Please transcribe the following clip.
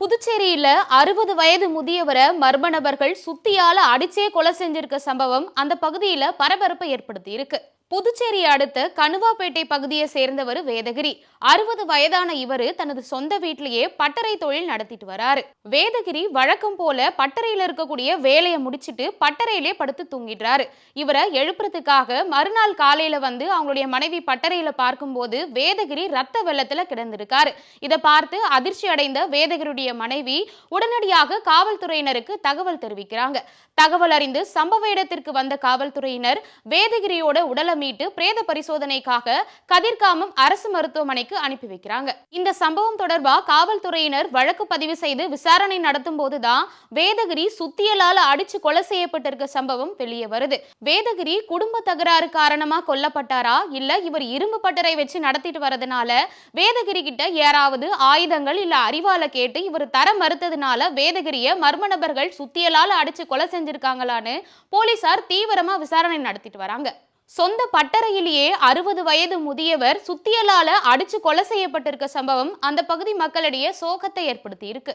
புதுச்சேரியில அறுபது வயது முதியவரை மர்ம நபர்கள் சுத்தியால அடிச்சே கொலை செஞ்சிருக்க சம்பவம் அந்த பகுதியில பரபரப்பை ஏற்படுத்தி இருக்கு புதுச்சேரி அடுத்த கணுவாப்பேட்டை பகுதியை சேர்ந்தவர் வேதகிரி. அறுபது வயதான இவரு தனது சொந்த வீட்டிலேயே பட்டறை தொழில் நடத்திட்டு வராரு. வேதகிரி வழக்கம் போல பட்டறையில இருக்கக்கூடிய வேலையை முடிச்சிட்டு பட்டறையிலே படுத்து தூங்கிடுறாரு. இவரை எழுப்புறதுக்காக மறுநாள் காலையில வந்து அவங்களுடைய மனைவி பட்டறையில பார்க்கும்போது வேதகிரி ரத்த வெள்ளத்துல கிடந்திருக்காரு. இதை பார்த்து அதிர்ச்சி அடைந்த வேதகிரியுடைய மனைவி உடனடியாக காவல்துறையினருக்கு தகவல் தெரிவிக்கிறாங்க. தகவல் அறிந்து சம்பவ இடத்திற்கு வந்த காவல்துறையினர் வேதகிரியோட உடலை மீட்டு பிரேத பரிசோதனைக்காக கதிர்காமம் அரசு மருத்துவமனைக்கு அனுப்பி வைக்கிறாங்க. இந்த சம்பவம் தொடர்பாக காவல்துறையினர் வழக்கு பதிவு செய்து விசாரணை நடத்தும் போதுதான் வேதகிரி சுத்தியலால அடிச்சு கொலை செய்யப்பட்டிருக்க சம்பவம் வெளியே வருது. வேதகிரி குடும்ப தகராறு காரணமா கொல்லப்பட்டாரா? இல்ல இவர் இரும்பு பட்டறை வச்சு நடத்திட்டு வரதுனால வேதகிரி கிட்ட யாராவது ஆயுதங்கள் இல்ல அறிவால கேட்டு இவர் தர மறுத்ததுனால வேதகிரிய மர்ம நபர்கள் சுத்தியலால அடிச்சு கொலை செஞ்சிருக்காங்களான்னு போலீசார் தீவிரமா விசாரணை நடத்திட்டு வராங்க. சொந்த பட்டறையிலேயே அறுபது வயது முதியவர் சுத்தியலால அடிச்சு கொலை செய்யப்பட்டிருக்க சம்பவம் அந்த பகுதி மக்களிடையே சோகத்தை ஏற்படுத்தி இருக்கு